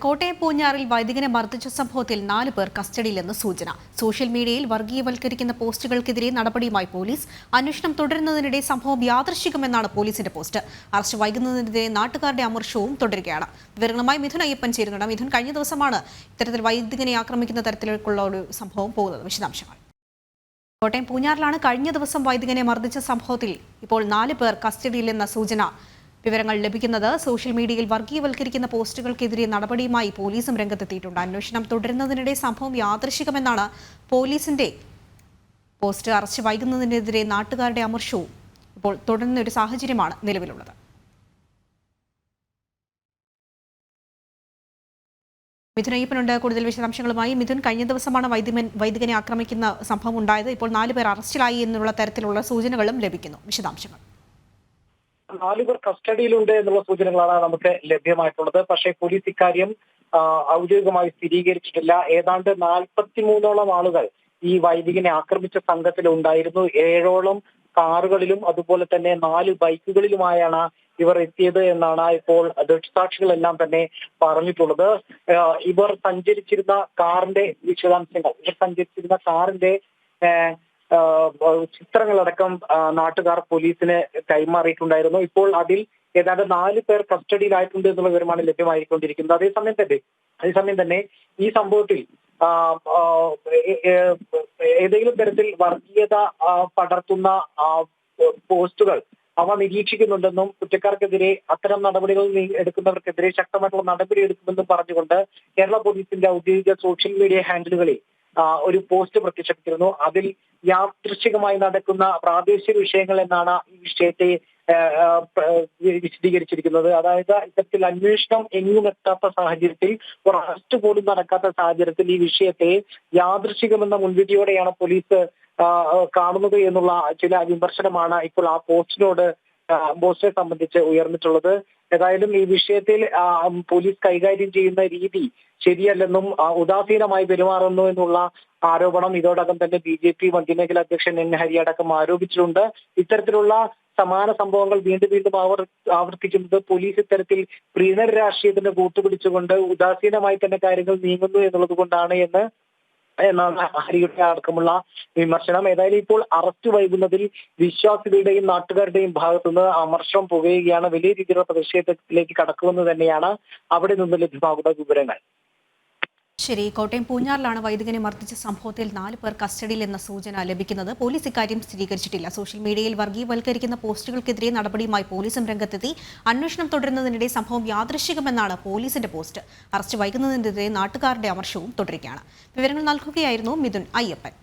കോട്ടയം പൂഞ്ഞാറിൽ വൈദികനെ മർദ്ദിച്ച സംഭവത്തിൽ നാല് പേർ കസ്റ്റഡിയിലെന്ന് സൂചന. സോഷ്യൽ മീഡിയയിൽ വർഗീയവൽക്കരിക്കുന്ന പോസ്റ്റുകൾക്കെതിരെ നടപടിയുമായി പോലീസ്. അന്വേഷണം തുടരുന്നതിനിടെ സംഭവം യാദൃശികമെന്നാണ് പോലീസിന്റെ പോസ്റ്റ്. അറസ്റ്റ് വൈകുന്നതിനെതിരെ നാട്ടുകാരുടെ അമർഷവും തുടരുകയാണ്. വിവരങ്ങളുമായി മിഥുൻ അയ്യപ്പൻ ചേരുന്നുണ്ട്. മിഥുൻ കഴിഞ്ഞ ദിവസമാണ് ഇത്തരത്തിൽ വൈദികനെ ആക്രമിക്കുന്ന തരത്തിലേക്കുള്ള ഒരു സംഭവം പോകുന്നത്. വിശദാംശങ്ങൾ. കോട്ടയം പൂഞ്ഞാറിലാണ് കഴിഞ്ഞ ദിവസം വൈദികനെ മർദ്ദിച്ച സംഭവത്തിൽ ഇപ്പോൾ നാല് പേർ കസ്റ്റഡിയിലെന്ന സൂചന വിവരങ്ങൾ ലഭിക്കുന്നത് സോഷ്യൽ മീഡിയയിൽ വർഗീയവൽക്കരിക്കുന്ന പോസ്റ്റുകൾക്കെതിരെ നടപടിയുമായി പോലീസും രംഗത്തെത്തിയിട്ടുണ്ട്. അന്വേഷണം തുടരുന്നതിനിടെ സംഭവം യാദൃശികമെന്നാണ് പോലീസിന്റെ പോസ്റ്റ്. അറസ്റ്റ് വൈകുന്നതിനെതിരെ നാട്ടുകാരുടെ അമർഷവും ഇപ്പോൾ തുടരുന്ന ഒരു സാഹചര്യമാണ് നിലവിലുള്ളത്. മിഥുൻ അയ്യപ്പനുണ്ട്. കൂടുതൽ വിശദാംശങ്ങളുമായി മിഥുൻ. കഴിഞ്ഞ ദിവസമാണ് വൈദ്യമൻ വൈദികനെ ആക്രമിക്കുന്ന സംഭവം ഉണ്ടായത്. ഇപ്പോൾ നാലുപേർ അറസ്റ്റിലായി എന്നുള്ള തരത്തിലുള്ള സൂചനകളും ലഭിക്കുന്നു. വിശദാംശങ്ങൾ. നാലുപേർ കസ്റ്റഡിയിലുണ്ട് എന്നുള്ള സൂചനകളാണ് നമുക്ക് ലഭ്യമായിട്ടുള്ളത്. പക്ഷേ പോലീസ് ഇക്കാര്യം ഔദ്യോഗികമായി സ്ഥിരീകരിച്ചിട്ടില്ല. ഏതാണ്ട് നാൽപ്പത്തിമൂന്നോളം ആളുകൾ ഈ വൈദികനെ ആക്രമിച്ച സംഘത്തിൽ ഉണ്ടായിരുന്നു ഏഴോളം കാറുകളിലും അതുപോലെ തന്നെ നാല് ബൈക്കുകളിലുമായാണ് ഇവർ എത്തിയത് എന്നാണ് ഇപ്പോൾ ദൃക്സാക്ഷികളെല്ലാം തന്നെ പറഞ്ഞിട്ടുള്ളത്. ഇവർ സഞ്ചരിച്ചിരുന്ന കാറിന്റെ വിശദാംശങ്ങൾ ഇവർ സഞ്ചരിച്ചിരുന്ന കാറിന്റെ ചിത്രങ്ങളടക്കം നാട്ടുകാർ പോലീസിന് കൈമാറിയിട്ടുണ്ടായിരുന്നു. ഇപ്പോൾ അതിൽ ഏതാണ്ട് നാല് പേർ കസ്റ്റഡിയിലായിട്ടുണ്ട് എന്നുള്ള വിവരമാണ് ലഭ്യമായിക്കൊണ്ടിരിക്കുന്നത്. അതേസമയം തന്നെ അതേസമയം തന്നെ ഈ സംഭവത്തിൽ ഏതെങ്കിലും തരത്തിൽ വർഗീയത പടർത്തുന്ന പോസ്റ്റുകൾ അവ നിരീക്ഷിക്കുന്നുണ്ടെന്നും കുറ്റക്കാർക്കെതിരെ അത്തരം നടപടികൾ എടുക്കുന്നവർക്കെതിരെ ശക്തമായിട്ടുള്ള നടപടി എടുക്കുമെന്നും പറഞ്ഞുകൊണ്ട് കേരള പോലീസിന്റെ ഔദ്യോഗിക സോഷ്യൽ മീഡിയ ഹാൻഡിലുകളിൽ ഒരു പോസ്റ്റ് പ്രത്യക്ഷപ്പെട്ടിരുന്നു. അതിൽ യാദൃശികമായി നടക്കുന്ന പ്രാദേശിക വിഷയങ്ങൾ എന്നാണ് ഈ വിഷയത്തെ വിശദീകരിച്ചിരിക്കുന്നത്. അതായത് ഇത്തരത്തിൽ അന്വേഷണം എങ്ങും എത്താത്ത സാഹചര്യത്തിൽ ഒരു അറസ്റ്റ് പോലും നടക്കാത്ത സാഹചര്യത്തിൽ ഈ വിഷയത്തെ യാദൃശികമെന്ന മുൻവിധിയോടെയാണ് പോലീസ് കാണുന്നത് എന്നുള്ള ചില വിമർശനമാണ് ഇപ്പോൾ ആ പോസ്റ്റിനോട് പോസ്റ്റിനെ സംബന്ധിച്ച് ഉയർന്നിട്ടുള്ളത്. ഏതായാലും ഈ വിഷയത്തിൽ പോലീസ് കൈകാര്യം ചെയ്യുന്ന രീതി ശരിയല്ലെന്നും ഉദാസീനമായി പെരുമാറുന്നു എന്നുള്ള ആരോപണം ഇതോടകം തന്നെ ബി ജെ പി മധ്യമേഖല അധ്യക്ഷൻ എൻ ഹരി അടക്കം ആരോപിച്ചിട്ടുണ്ട്. ഇത്തരത്തിലുള്ള സമാന സംഭവങ്ങൾ വീണ്ടും വീണ്ടും ആവർ ആവർത്തിക്കുന്നത് പോലീസ് ഇത്തരത്തിൽ പ്രീണന രാഷ്ട്രീയത്തിന് കൂട്ടുപിടിച്ചുകൊണ്ട് ഉദാസീനമായി തന്നെ കാര്യങ്ങൾ നീങ്ങുന്നു എന്നുള്ളത് കൊണ്ടാണ് എന്ന് എന്നാണ് ഹരിയുടെ അടക്കമുള്ള വിമർശനം. ഏതായാലും ഇപ്പോൾ അറസ്റ്റ് വൈകുന്നതിൽ വിശ്വാസികളുടെയും നാട്ടുകാരുടെയും ഭാഗത്തുനിന്ന് അമർഷം പുകയുകയാണ്. വലിയ രീതിയിലുള്ള പ്രതിഷേധത്തിലേക്ക് കടക്കുമെന്ന് തന്നെയാണ് അവിടെ നിന്ന് ലഭ്യമാകുന്ന വിവരങ്ങൾ. ശരി കോട്ടയം പൂഞ്ഞാറിലാണ് വൈദികനെ മർദ്ദിച്ച സംഭവത്തിൽ നാല് പേർ കസ്റ്റഡിയിൽ എന്ന സൂചന ലഭിക്കുന്നത് പോലീസ് ഇക്കാര്യം സ്ഥിരീകരിച്ചിട്ടില്ല. സോഷ്യൽ മീഡിയയിൽ വർഗീയവൽക്കരിക്കുന്ന പോസ്റ്റുകൾക്കെതിരെ നടപടിയുമായി പോലീസും രംഗത്തെത്തി. അന്വേഷണം തുടരുന്നതിനിടെ സംഭവം യാദൃശികമെന്നാണ് പോലീസിന്റെ പോസ്റ്റ്. അറസ്റ്റ് വൈകുന്നതിനെതിരെ നാട്ടുകാരുടെ അമർഷവും തുടരുകയാണ്. വിവരങ്ങൾ നൽകുകയായിരുന്നു മിഥുൻ അയ്യപ്പൻ.